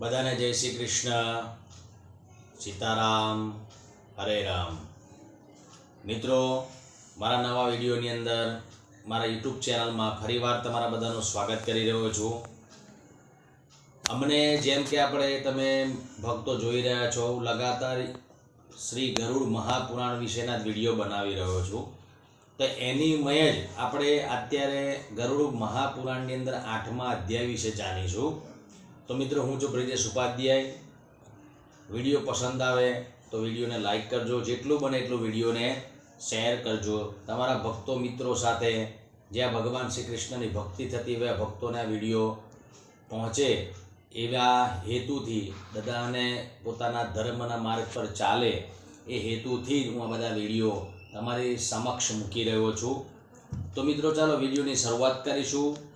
બધાને જય શ્રી કૃષ્ણ. સીતારામ, હરે રામ. મિત્રો, મારા નવા વિડીયોની અંદર મારા યુટ્યુબ ચેનલમાં ફરીવાર તમારા બધાનું સ્વાગત કરી રહ્યો છું. અમને જેમ કે આપણે તમે ભક્તો જોઈ રહ્યા છો હું લગાતાર શ્રી ગરુડ મહાપુરાણ વિશેના વીડિયો બનાવી રહ્યો છું. તો એની મય જ આપણે અત્યારે ગરુડ મહાપુરાણની અંદર આઠમા અધ્યાય વિશે જાણીશું. તો મિત્રો, હું છું બ્રિજેશ ઉપાધ્યાય. વીડિયો પસંદ આવે તો વિડીયોને લાઈક કરજો. જેટલું બને એટલું વિડીયોને શેર કરજો. તમારા ભક્તો મિત્રો સાથે જ્યાં ભગવાન શ્રી કૃષ્ણની ભક્તિ થતી એવા ભક્તોને વીડિયો પહોંચે એવા હેતુથી બધાને પોતાના ધર્મના માર્ગ પર ચાલે એ હેતુથી જ હું આ બધા વીડિયો તમારી સમક્ષ મૂકી રહ્યો છું. તો મિત્રો, ચાલો વિડીયોની શરૂઆત કરીશું.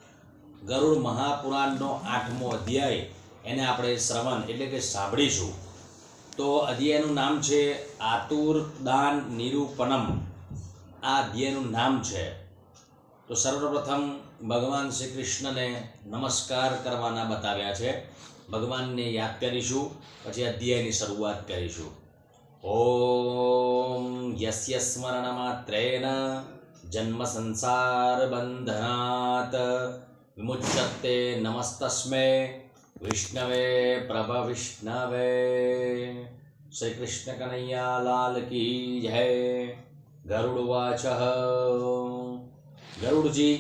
ગરુડ મહાપુરાણનો આઠમો અધ્યાય એને આપણે શ્રવણ એટલે કે સાંભળીશું. તો અધ્યાયનું નામ છે આતુર દાન નિરૂપણમ. આ અધ્યાયનું નામ છે. તો સર્વપ્રથમ ભગવાન શ્રી કૃષ્ણને નમસ્કાર કરવાના બતાવ્યા છે. ભગવાનને યાદ કરીશું, પછી અધ્યાયની શરૂઆત કરીશું. ઓમ યસ્ય સ્મરણ માત્રેન જન્મ સંસાર બંધનાત. વિમુચ્યતે નમસ્તસ્મે વિષ્ણવે પ્રભ વિષ્ણવે શ્રી કૃષ્ણ કનૈયા લાલ કી જય ગરુડવાચ ગરુડજી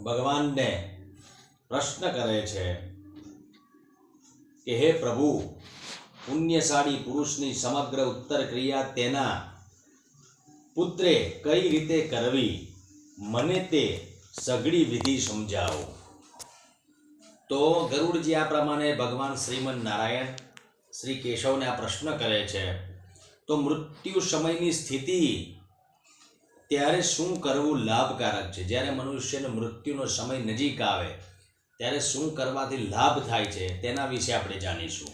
ભગવાનને પ્રશ્ન કરે છે કે હે પ્રભુ પુણ્યશાળી પુરુષની સમગ્ર ઉત્તર ક્રિયા તેના પુત્રે કઈ રીતે કરવી મને તે સઘળી વિધિ સમજાવો. તો ગરુડજી આ પ્રમાણે ભગવાન શ્રીમન નારાયણ શ્રી કેશવને આ પ્રશ્ન કરે છે, તો મૃત્યુ સમયની સ્થિતિ ત્યારે શું કરવું લાભકારક છે? જ્યારે મનુષ્યને મૃત્યુનો સમય નજીક આવે, ત્યારે શું કરવાથી લાભ થાય છે? તેના વિશે આપણે જાણીશું.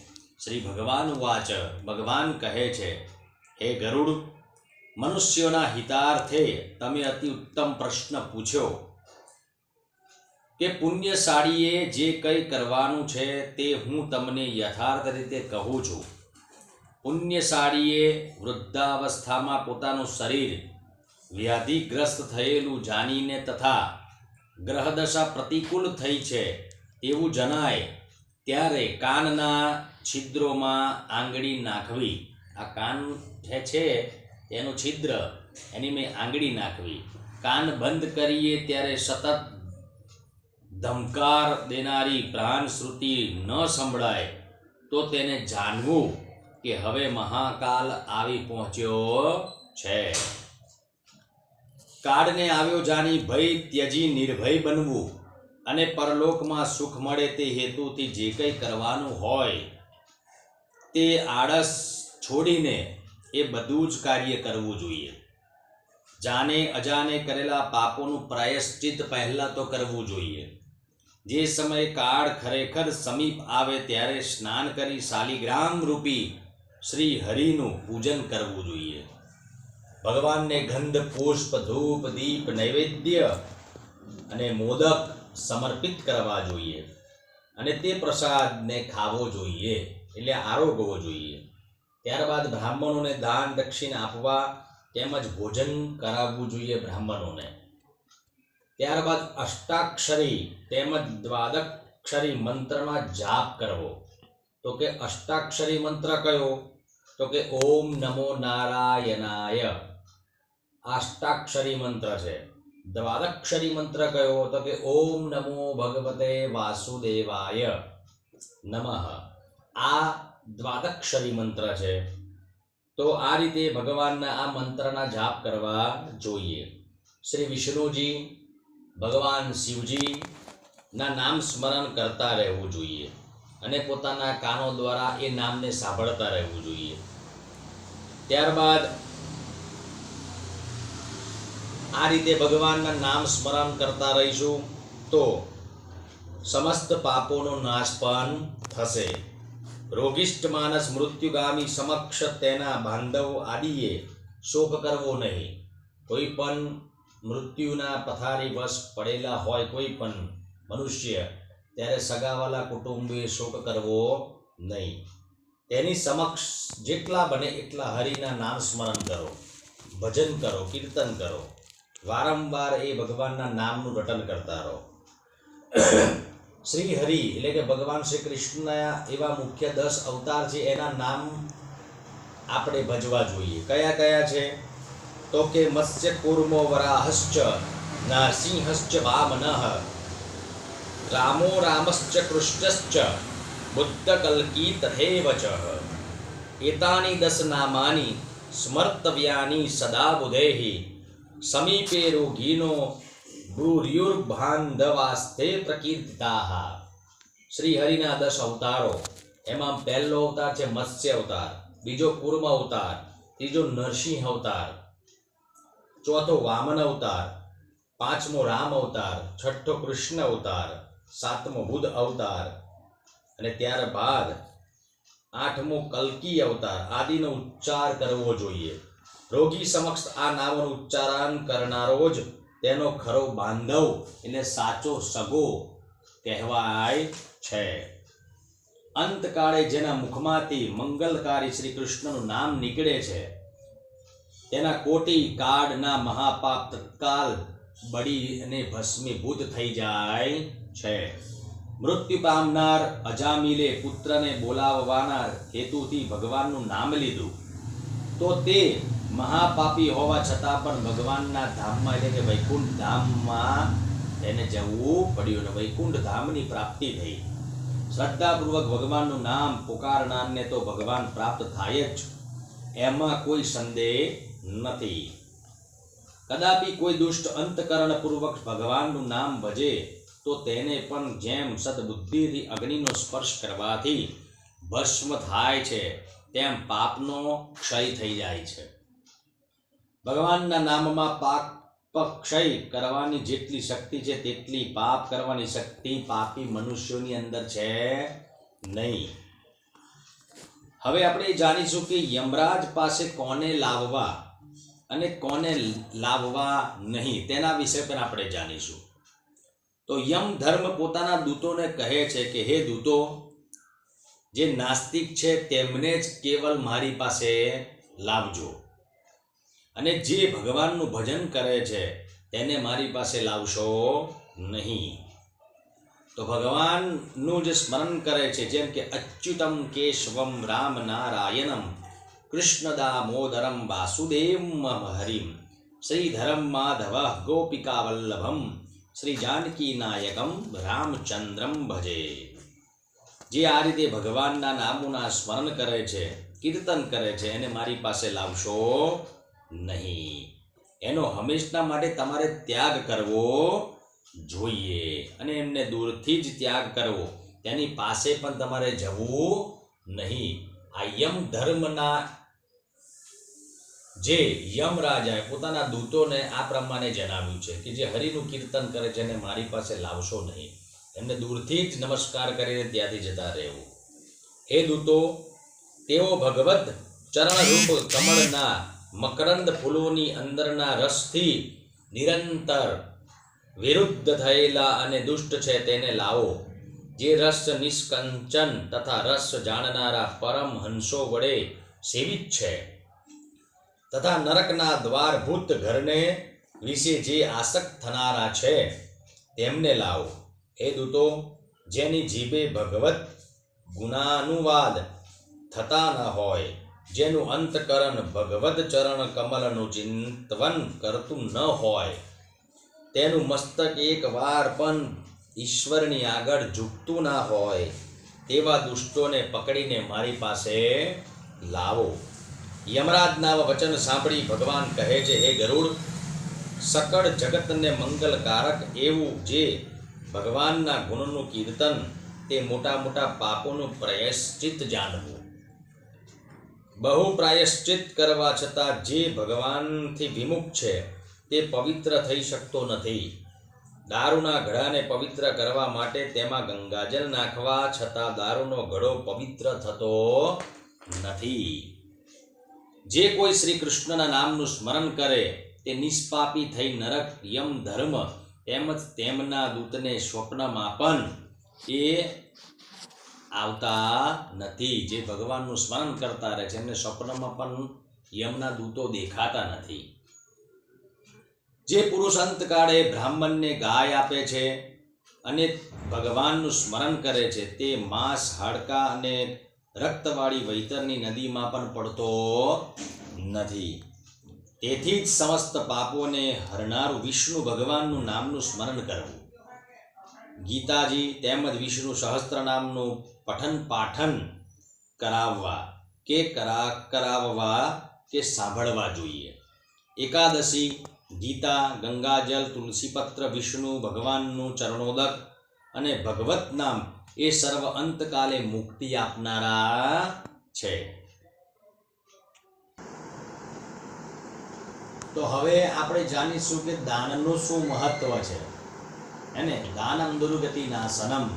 શ્રી ભગવાન વાચ, ભગવાન કહે છે, હે ગરુડ, મનુષ્યોના હિતાર્થે તમે અતિ ઉત્તમ પ્રશ્ન પૂછ્યો. કે પુણ્યશાળીએ જે કંઈ કરવાનું છે તે હું તમને યથાર્થ રીતે કહું છું. પુણ્યશાળીએ વૃદ્ધાવસ્થામાં પોતાનું શરીર વ્યાધિગ્રસ્ત થયેલું જાણીને તથા ગ્રહદશા પ્રતિકૂળ થઈ છે તેવું જણાય ત્યારે કાનના છિદ્રોમાં આંગળી નાખવી. આ કાન જે છે તેનું છિદ્ર એની મેં આંગળી નાખવી. કાન બંધ કરીએ ત્યારે સતત ધમકાર દેનારી પ્રાણ શ્રુતિ ન સંભળાય, તો તેને જાણવું કે હવે મહાકાલ આવી પહોંચ્યો છે. કાળને આવ્યો જાણી ભય ત્યજી નિર્ભય બનવું અને પરલોકમાં સુખ મળે તે હેતુથી જે કંઈ કરવાનું હોય, તે આળસ છોડીને એ બધું જ કાર્ય કરવું જોઈએ. જાણે અજાને કરેલા પાપોનું પ્રાયશ્ચિત પહેલાં તો કરવું જોઈએ. જે સમયે કાળ ખરેખર સમીપ આવે ત્યારે સ્નાન કરી શાલિગ્રામ રૂપી શ્રી હરિનું પૂજન કરવું જોઈએ. ભગવાનને ગંધ, પુષ્પ, ધૂપ, દીપ, નૈવેદ્ય અને મોદક સમર્પિત કરવા જોઈએ અને તે પ્રસાદને ખાવો જોઈએ એટલે આરોગવો જોઈએ. ત્યારબાદ બ્રાહ્મણોને દાન, દક્ષિણ આપવા તેમજ ભોજન કરાવવું જોઈએ બ્રાહ્મણોને. ત્યારબાદ અષ્ટાક્ષરી તેમજ દ્વાદક્ષરી મંત્રના જાપ કરવો. તો કે અષ્ટાક્ષરી મંત્ર કયો? તો કે ઓમ નમો નારાયણાય. અષ્ટાક્ષરી મંત્ર છે. દ્વાદક્ષરી મંત્ર કયો? તો કે ઓમ નમો ભગવતે વાસુદેવાય નમઃ. આ દ્વાદક્ષરી મંત્ર છે. તો આ રીતે ભગવાનના આ મંત્રના જાપ કરવા જોઈએ. શ્રી વિષ્ણુજી ભગવાન શિવજી ના નામ સ્મરણ કરતા રહેવું જોઈએ અને પોતાના કાનો દ્વારા એ નામને સાંભળતા રહેવું જોઈએ. ત્યારબાદ આ રીતે ભગવાનના નામ સ્મરણ કરતા રહીશું તો સમસ્ત પાપોનો નાશ પણ થશે. રોગિષ્ઠ માનસ મૃત્યુગામી સમક્ષ તેના બાંધવ આદિએ શોક કરવો નહીં. કોઈ પણ મૃત્યુના પથારી વશ પડેલા હોય કોઈ પણ મનુષ્ય, ત્યારે સગાવાલા કુટુંબે શોક કરવો નહીં. તેની સમક્ષ જેટલા બને એટલા હરિના નામ સ્મરણ કરો, ભજન કરો, કીર્તન કરો. વારંવાર એ ભગવાનના નામનું રટન કરતા રહો. શ્રી હરિ, એટલે કે ભગવાન શ્રી કૃષ્ણના એવા મુખ્ય દસ અવતાર છે, એના નામ આપણે ભજવા જોઈએ. કયા કયા છે? તો કે મત્સ્ય કુર્મો વરાહશ્ચ નરસિંહશ્ચ વામનઃ રામો રામશ્ચ કૃષ્ણશ્ચ બુદ્ધ કલ્કી તથૈવ ચ એતાની દસ નામાની સ્મર્તવ્યાની સદા બુધેહિ સમીપે રોગીનો ભ્રુર્યુર્ભાંધવાસ્તે પ્રકીર્તિતા શ્રી હરિના દસ અવતારો એમાં પહેલો અવતાર છે મત્સ્ય અવતાર બીજો કુર્મ અવતાર ત્રીજો નરસિંહ અવતાર ચોથો વામન અવતાર, પાંચમો રામ અવતાર, છઠ્ઠો કૃષ્ણ અવતાર, સાતમો બુદ્ધ અવતાર અને ત્યારબાદ આઠમો કલ્કી અવતાર. આદિનો ઉચ્ચાર કરવો જોઈએ. રોગી સમક્ષ આ નામનું ઉચ્ચારણ કરનારો જ તેનો ખરો બાંધવ એને સાચો સગો કહેવાય છે. અંતકાળે જેના મુખમાંથી મંગલકારી શ્રી કૃષ્ણનું નામ નીકળે છે તેના કોટી કાળના મહાપાપ તત્કાલ બળી અને ભસ્મીભૂત થઈ જાય છે. મૃત્યુ પામનાર અજામિલે પુત્રને બોલાવવાના હેતુથી ભગવાનનું નામ લીધું. તો તે મહાપાપી હોવા છતાં પણ ભગવાનના ધામમાં એટલે કે વૈકુંઠ ધામમાં એને જવું પડ્યું અને વૈકુંઠ ધામની પ્રાપ્તિ થઈ. શ્રદ્ધાપૂર્વક ભગવાનનું નામ પુકારનારને તો ભગવાન પ્રાપ્ત થાય જ. એમાં કોઈ સંદેહ નથી. કદાપી કોઈ દુષ્ટ અંતકરણપૂર્વક ભગવાનનું નામ ભજે તો તેને પણ જેમ સદબુદ્ધિથી અગ્નિનો સ્પર્શ કરવાથી ભસ્મ થાય છે, તેમ પાપનો ક્ષય થઈ જાય છે. ભગવાનના નામમાં પાક ક્ષય કરવાની જેટલી શક્તિ છે, તેટલી પાપ કરવાની શક્તિ પાપી મનુષ્યોની અંદર છે નહીં. હવે આપણે જાણીશું કે યમરાજ પાસે કોને લાવવા? અને કોને લાવવા નહીં, તેના વિશે પણ આપણે જાણીશું. તો યમ ધર્મ પોતાના દૂતોને કહે છે કે, હે દૂતો, જે નાસ્તિક છે તેમને જ કેવલ મારી પાસે લાવજો. અને જે ભગવાનનું ભજન કરે છે તેને મારી પાસે લાવશો નહીં. તો ભગવાનનું જે સ્મરણ કરે છે, જેમ કે અચ્યુતમ કેશવમ રામ નારાયણમ. કૃષ્ણ દામોદરમ વાસુદેવમ હરિમ શ્રીધરમ માધવ ગોપિકા વલ્લભમ શ્રી જાનકી નાયકમ રામચંદ્રમ ભજે જે આ રીતે ભગવાનના નામોના સ્મરણ કરે છે, કીર્તન કરે છે, એને મારી પાસે લાવશો નહીં. એનો હંમેશના માટે તમારે ત્યાગ કરવો જોઈએ અને એમને દૂરથી જ ત્યાગ કરવો. તેની પાસે પણ તમારે જવું નહીં. આ યમ ધર્મના જે યમ રાજાએ પોતાના દૂતોને આ પ્રમાણે જણાવ્યું છે કે જે હરિનું કીર્તન કરે છે એને મારી પાસે લાવશો નહીં. એમને દૂરથી જ નમસ્કાર કરીને ત્યાંથી જતા રહેવું. હે દૂતો, તેઓ ભગવત ચરણરૂપ કમળના મકરંદ ફૂલોની અંદરના રસથી નિરંતર વિરુદ્ધ થયેલા અને દુષ્ટ છે તેને લાવો. જે રસ નિષ્કંચન તથા રસ જાણનારા પરમ હંસો વડે સેવિત છે. તથા નરકના દ્વારભૂત ઘરને વિશે જે આસક્ત થનારા છે, તેમને લાવો. એ દૂતો, જેની જીભે ભગવત ગુણાનુવાદ થતા ન હોય, જેનું અંતકરણ ભગવદ ચરણ કમલનું ચિંતવન કરતું ન હોય, તેનું મસ્તક એકવાર પણ ઈશ્વરની આગળ ઝૂકતું ના હોય, તેવા દુષ્ટોને પકડીને મારી પાસે લાવો. યમરાજના વચન સાંભળી ભગવાન કહે છે, હે ગરુડ, સકળ જગતને મંગલકારક એવું જે ભગવાનના ગુણનું કીર્તન તે મોટા મોટા પાપોનું પ્રયશ્ચિત જાણવું. બહુ પ્રાયશ્ચિત કરવા છતાં જે ભગવાનથી વિમુખ છે, તે પવિત્ર થઈ શકતો નથી. દારૂના ઘડાને પવિત્ર કરવા માટે તેમાં ગંગાજલ નાખવા છતાં દારૂનો ઘડો પવિત્ર થતો નથી. જે કોઈ શ્રી કૃષ્ણના નામનું સ્મરણ કરે, તે નિષ્પાપી થઈ નરક, યમ ધર્મ તેમજ તેમના દૂતને સ્વપ્નમાં પણ એ આવતા નથી. જે ભગવાનનું સ્મરણ કરતા રહે છે, એમને સ્વપ્નમાં પણ યમના દૂતો દેખાતા નથી. જે પુરુષ અંતકાળે બ્રાહ્મણને ગાય આપે છે અને ભગવાનનું સ્મરણ કરે છે, તે માંસ, હાડકા અને રક્તવાળી વૈતરની નદીમાં પણ પડતો નથી. તેથી જ સમસ્ત પાપોને હરનારું વિષ્ણુ ભગવાનનું નામનું સ્મરણ કરવું. ગીતાજી તેમજ વિષ્ણુ સહસ્ત્ર નામનું પઠન પાઠન કરાવવા કે કરા, કરાવવા કે સાંભળવા જોઈએ. એકાદશી, ગીતા, ગંગાજલ, તુલસીપત્ર, વિષ્ણુ ભગવાનનું ચરણોદક અને ભગવત નામ એ સર્વ અંતકાલે મુક્તિ આપનારા છે. તો હવે આપણે જાણીશું કે દાનનું શું મહત્વ છે. એને દાનમ દુર્ગતિ નાશનમ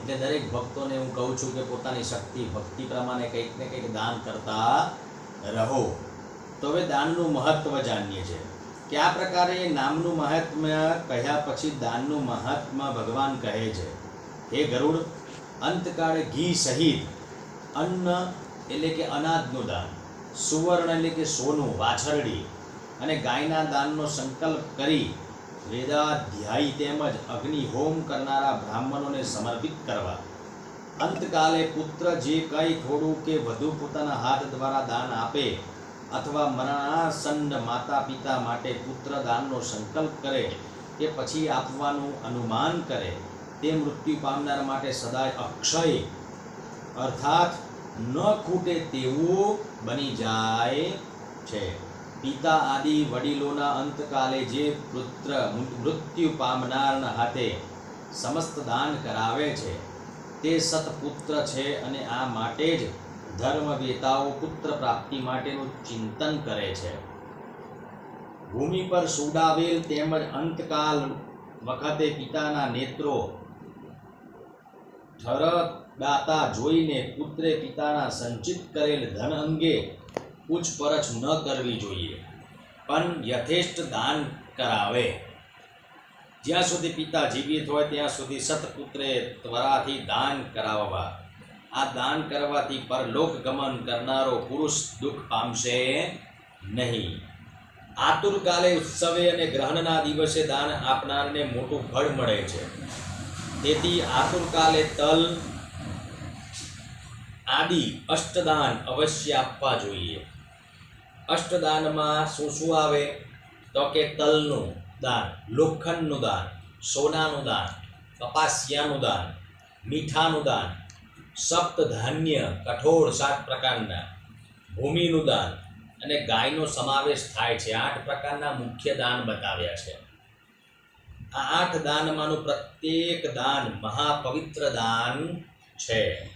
એટલે દરેક ભક્તોને હું કહું છું કે પોતાની શક્તિ, ભક્તિ પ્રમાણે કંઈક ને કંઈક દાન કરતા રહો. તો હવે દાનનું મહત્વ જાણીએ છીએ. કયા પ્રકારે નામનું મહાત્મ્ય કહ્યા પછી દાનનું મહાત્મા ભગવાન કહે છે. હે ગરુડ, અંતકાળે ઘી સહિત અન્ન એટલે કે અનાજનું દાન, સુવર્ણ એટલે કે સોનું, વાછરડી અને ગાયના દાનનો સંકલ્પ કરી વેદાધ્યાયી તેમજ અગ્નિ હોમ કરનારા બ્રાહ્મણોને સમર્પિત કરવા. અંતકાલે પુત્ર જે કંઈ થોડું કે વધુ પોતાના હાથ દ્વારા દાન આપે અથવા મરણાસન્ન માતા પિતા માટે પુત્ર દાનનો સંકલ્પ કરે કે પછી આપવાનું અનુમાન કરે. તે મૃત્યુ પામનાર માટે સદાય અક્ષય અર્થાત ન ખૂટે તેવું બની જાય છે. પિતા આદિ વડીલોના અંતકાલે જે પુત્ર મૃત્યુ પામનારના હાથે સમસ્ત દાન કરાવે છે, તે સતપુત્ર છે અને આ માટે જ ધર્મવેતાઓ પુત્ર પ્રાપ્તિ માટેનું ચિંતન કરે છે. ભૂમિ પર સુડાવેલ તેમજ અંતકાલ વખતે પિતાના નેત્રો ઠરદાતા જોઈને પુત્રે પિતાના સંચિત કરેલ ધન અંગે પૂછપરછ ન કરવી જોઈએ, પણ યથેષ્ટ દાન કરાવે. જ્યાં સુધી પિતા જીવિત હોય ત્યાં સુધી સતપુત્રે ત્વરાથી દાન કરાવવા. આ દાન કરવાથી પરલોક ગમન કરનારો પુરુષ દુઃખ પામશે નહીં. આતુરકાલે ઉત્સવે અને ગ્રહણના દિવસે દાન આપનારને મોટું ફળ મળે છે. તેથી આતુરકાલે તલ, આદિ, અષ્ટદાન અવશ્ય આપવા જોઈએ. અષ્ટદાનમાં શું શું આવે? તો કે તલનું દાન, લોખંડનું દાન, સોનાનું દાન, કપાસિયાનું દાન, મીઠાનું દાન સપ્ત ધાન્ય કઠોળ સાત પ્રકારના, ભૂમિનું દાન અને ગાયનો સમાવેશ થાય છે. આઠ પ્રકારના મુખ્ય દાન બતાવ્યા છે. આ આઠ દાનમાંનું પ્રત્યેક દાન મહાપવિત્ર દાન છે.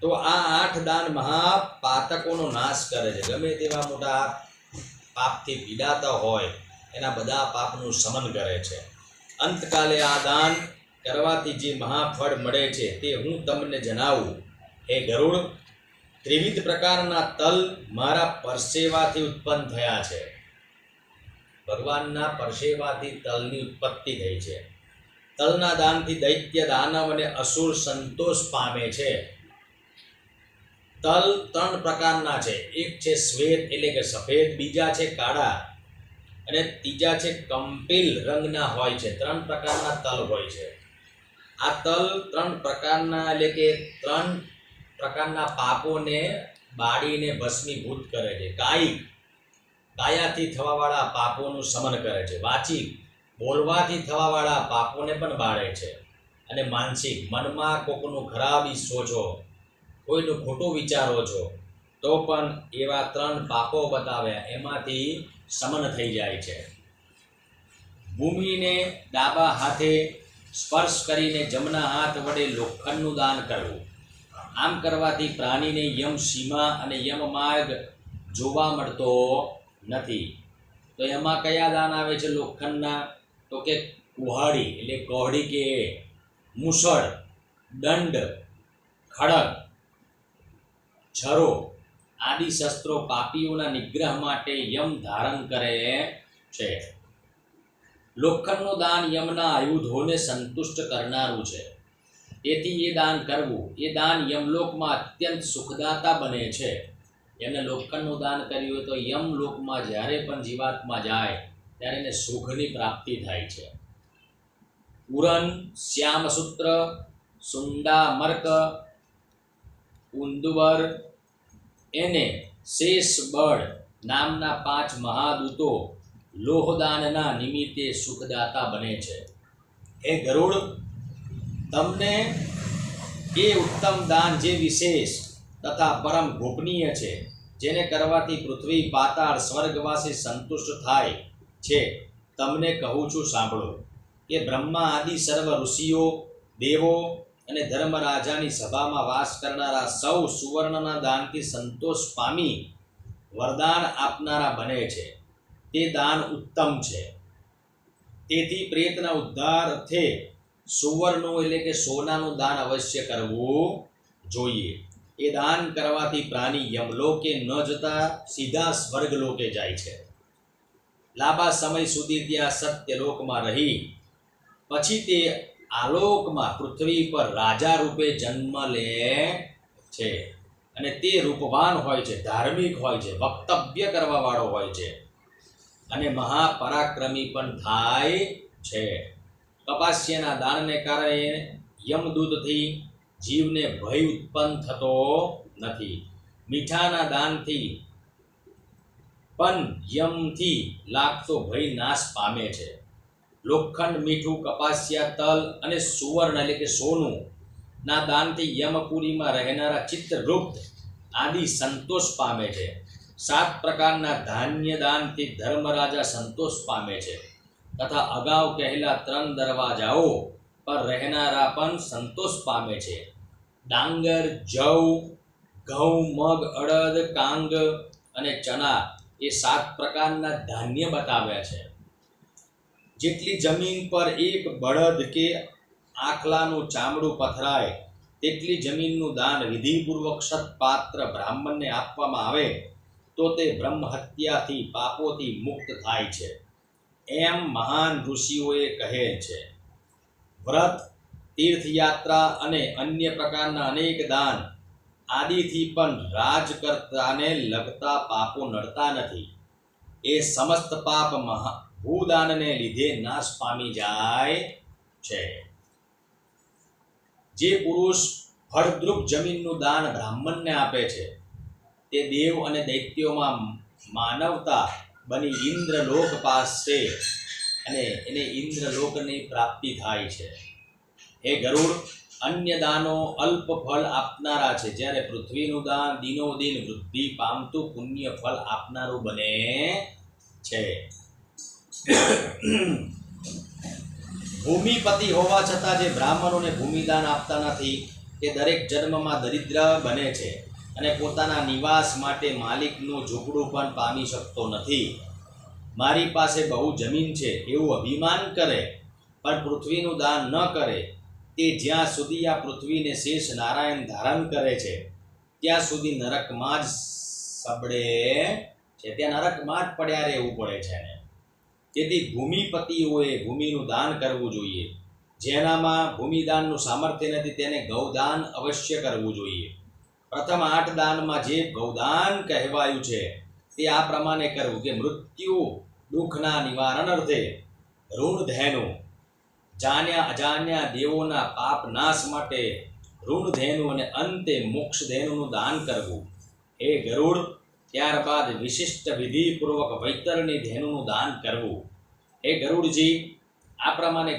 તો આ આઠ દાન મહાપાતકોનો નાશ કરે છે. ગમે તેવા મોટા પાપથી પીડાતા હોય, એના બધા પાપનું શમન કરે છે. અંતકાલે આ દાન કરવાથી જે મહાફળ મળે છે, તે હું તમને જણાવું. હે ગરુડ, ત્રિવિધ પ્રકારના તલ મારા પરસેવાથી ઉત્પન્ન થયા છે. ભગવાનના પરસેવાથી તલની ઉત્પત્તિ થઈ છે. તલના દાનથી દૈત્ય, દાનવ અને અસુર સંતોષ પામે છે. તલ ત્રણ પ્રકારના છે. એક છે શ્વેત એટલે કે સફેદ, બીજા છે કાળા અને ત્રીજા છે કંપીલ રંગના હોય છે. ત્રણ પ્રકારના તલ હોય છે. આ તલ ત્રણ પ્રકારના એટલે કે ત્રણ પ્રકારના પાપોને બાળીને ભસ્મીભૂત કરે છે. કાયિક કાયાથી થવાવાળા પાપોનું શમન કરે છે. વાચિક બોલવાથી થવાવાળા પાપોને પણ બાળે છે. અને માનસિક મનમાં કોકનું ખરાબ સોચો કોઈનું ખોટું વિચારો છો, તો પણ એવા ત્રણ પાપો બતાવ્યા એમાંથી શમન થઈ જાય છે. ભૂમિને ડાબા હાથે સ્પર્શ કરીને જમણા હાથ વડે લોખંડનું દાન કરવું. આમ કરવાથી પ્રાણીને યમ સીમા અને યમ માર્ગ જોવા મળતો નથી. તો એમાં કયા દાન આવે છે લોખંડના? તો કે કુહાડી, એટલે કોહડી કે મુસળ, દંડ ખડગ છરો આદિ શસ્ત્રો પાપીઓના નિગ્રહ માટે યમ ધારણ કરે છે. લોખંડનું દાન યમના આયુધોને સંતુષ્ટ કરનારું છે. તેથી એ દાન કરવું, એ દાન યમલોકમાં અત્યંત સુખદાતા બને છે. એમને લોખંડનું દાન કર્યું હોય તો યમ લોકમાં જ્યારે પણ જીવાત્મા જાય, ત્યારે એને સુખની પ્રાપ્તિ થાય છે. પૂરણ શ્યામસૂત્ર સુંડામર્ક ઉંદવર એને શેષ બળ નામના પાંચ મહાદૂતો લોહદાનના નિમિત્તે સુખદાતા બને છે. હે ગરુડ, તમને એ ઉત્તમ દાન જે વિશેષ તથા પરમ ગોપનીય છે, જેને કરવાથી પૃથ્વી, પાતાળ, સ્વર્ગવાસી સંતુષ્ટ થાય છે. તમને કહું છું, સાંભળો, કે બ્રહ્મા આદિ સર્વ ઋષિઓ, દેવો અને ધર્મરાજાની સભામાં વાસ કરનારા સૌ સુવર્ણના દાનથી સંતોષ પામી વરદાન આપનારા બને છે. તે દાન ઉત્તમ છે. તેથી પ્રેતના ઉદ્ધાર અર્થે સુવર્ણનું એટલે કે સોનાનું દાન અવશ્ય કરવું જોઈએ. એ દાન કરવાથી પ્રાણી યમલોકે ન જતા, સીધા સ્વર્ગલોકે જાય છે. લાંબા સમય સુધી ત્યાં સત્યલોકમાં રહી, પછી તે આલોકમાં પૃથ્વી પર રાજા રૂપે જન્મ લે છે. અને તે રૂપવાન હોય છે, ધાર્મિક હોય છે, વક્તવ્ય કરવાવાળો હોય છે. અને મહાપરાક્રમી પણ થાય છે. કપાસ્યના દાનને કારણે યમદૂતથી જીવને ભય ઉત્પન્ન થતો નથી. મીઠાના દાનથી પણ યમથી લાગતો ભય નાશ પામે છે. લોખંડ, મીઠું, કપાસિયા, તલ અને સુવર્ણ એટલે કે સોનું ના દાનથી યમપુરીમાં રહેનારા ચિત્રગુપ્ત આદિ સંતોષ પામે છે. સાત પ્રકારના ધાન્ય દાનથી ધર્મરાજા સંતોષ પામે છે. તથા અગાઉ કહેલા ત્રણ દરવાજાઓ પર રહેનારા પણ સંતોષ પામે છે. ડાંગર, જવ, ઘઉં, મગ, અડદ, કાંગ અને ચણા એ સાત પ્રકારના ધાન્ય બતાવ્યા છે. જેટલી જમીન પર એક બળદ કે આખલાનું ચામડું પથરાય, તેટલી જમીનનું દાન વિધિપૂર્વક સત્પાત્ર બ્રાહ્મણને આપવામાં આવે, તો તે બ્રહ્મ હત્યાથી પાપોથી મુક્ત થાય છે. એમ મહાન ઋષિઓએ કહેલ છે. વ્રત, તીર્થયાત્રા અને અન્ય પ્રકારના અનેક દાન આદિથી પણ રાજકર્તાને લગતા પાપો નડતા નથી. એ સમસ્ત પાપ મહા ભૂદાનને લીધે નાશ પામી જાય છે. જે પુરુષ ફળદ્રુપ જમીનનું દાન બ્રાહ્મણને આપે છે, તે દેવ અને દૈત્યોમાં માનવતા બની ઇન્દ્રલોક પાસે અને એને ઇન્દ્રલોકની પ્રાપ્તિ થાય છે. હે ગરુડ અન્ય દાનો અલ્પ ફળ આપનારા છે. જ્યારે પૃથ્વીનું દાન દિનો દિન વૃદ્ધિ પામતું પુણ્ય ફળ આપનારું બને છે. ભૂમિપતિ હોવા છતાં જે બ્રાહ્મણોને ભૂમિદાન આપતા નથી, તે દરેક જન્મમાં દરિદ્ર બને છે અને પોતાના નિવાસ માટે માલિકનું ઝૂંપડું પણ પામી શકતો નથી. મારી પાસે બહુ જમીન છે, એવું અભિમાન કરે, પણ પૃથ્વીનું દાન ન કરે. તે જ્યાં સુધી આ પૃથ્વીને શેષ નારાયણ ધારણ કરે છે, ત્યાં સુધી નરકમાં જ સબડે છે. ત્યાં નરકમાં જ પડ્યા રહેવું પડે છે એને. તેથી ભૂમિપતિઓએ ભૂમિનું દાન કરવું જોઈએ. જેનામાં ભૂમિદાનનું સામર્થ્ય નથી, તેને ગૌદાન અવશ્ય કરવું જોઈએ. પ્રથમ આઠ દાનમાં જે ગૌદાન કહેવાયું છે, તે આ પ્રમાણે કરવું કે મૃત્યુ દુઃખના નિવારણ અર્થે ઋણ ધેનું. જાણ્યા અજાણ્યા દેવોના પાપ નાશ માટે ઋણ ધેનું અને અંતે મોક્ષ ધેનુનું દાન કરવું. હે ગરુડ, ત્યારબાદ વિશિષ્ટ વિધિપૂર્વક વૈતરણી ધેનુનું દાન કરવું. હે ગરુડજી, આ પ્રમાણે